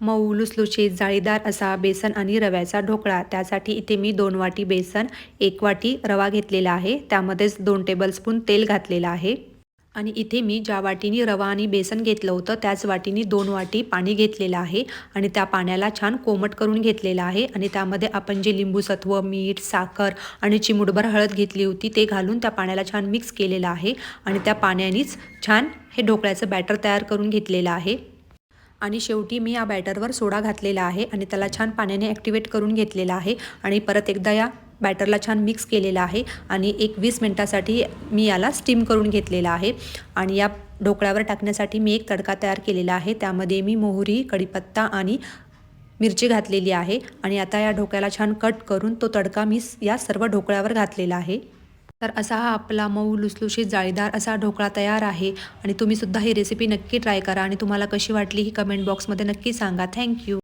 मऊ लुसलुशीत जाळीदार असा बेसन आणि रव्याचा ढोकळा. त्यासाठी इथे मी दोन वाटी बेसन एक वाटी रवा घेतलेला आहे. त्यामध्येच दोन टेबलस्पून तेल घातलेलं आहे. आणि इथे मी ज्या वाटीनी रवा आणि बेसन घेतलं होतं त्याच वाटीनी दोन वाटी पाणी घेतलेलं आहे. आणि त्या पाण्याला छान कोमट करून घेतलेलं आहे. आणि त्यामध्ये आपण जे लिंबूसत्व मीठ साखर आणि चिमूटभर हळद घेतली होती ते घालून त्या पाण्याला छान मिक्स केलेलं आहे. आणि त्या पाण्यानेच छान हे ढोकळ्याचं बॅटर तयार करून घेतलेलं आहे. आणि शेवटी मी या बॅटरवर सोडा घातलेला आहे आणि त्याला छान पाण्याने ॲक्टिवेट करून घेतलेला आहे आणि परत एकदा या बॅटरला छान मिक्स केलेला आहे आणि एक वीस मिनटासाठी मी याला स्टीम करून घेतलेला आहे आणि या ढोकळ्यावर टाकण्यासाठी मी एक तडका तयार केलेला आहे. त्यामध्ये मी मोहरी कढीपत्ता आणि मिरची घातलेली आहे आणि आता या ढोकळ्याला छान कट करून तो तडका मी या सर्व ढोकळ्यावर घातलेला आहे. तर असा हा आपला मऊ लुसलुशीत जाळीदार असा ढोकळा तयार आहे आणि तुम्ही सुद्धा ही रेसिपी नक्की ट्राय करा आणि तुम्हाला कशी वाटली ही कमेंट बॉक्समध्ये नक्की सांगा. थँक्यू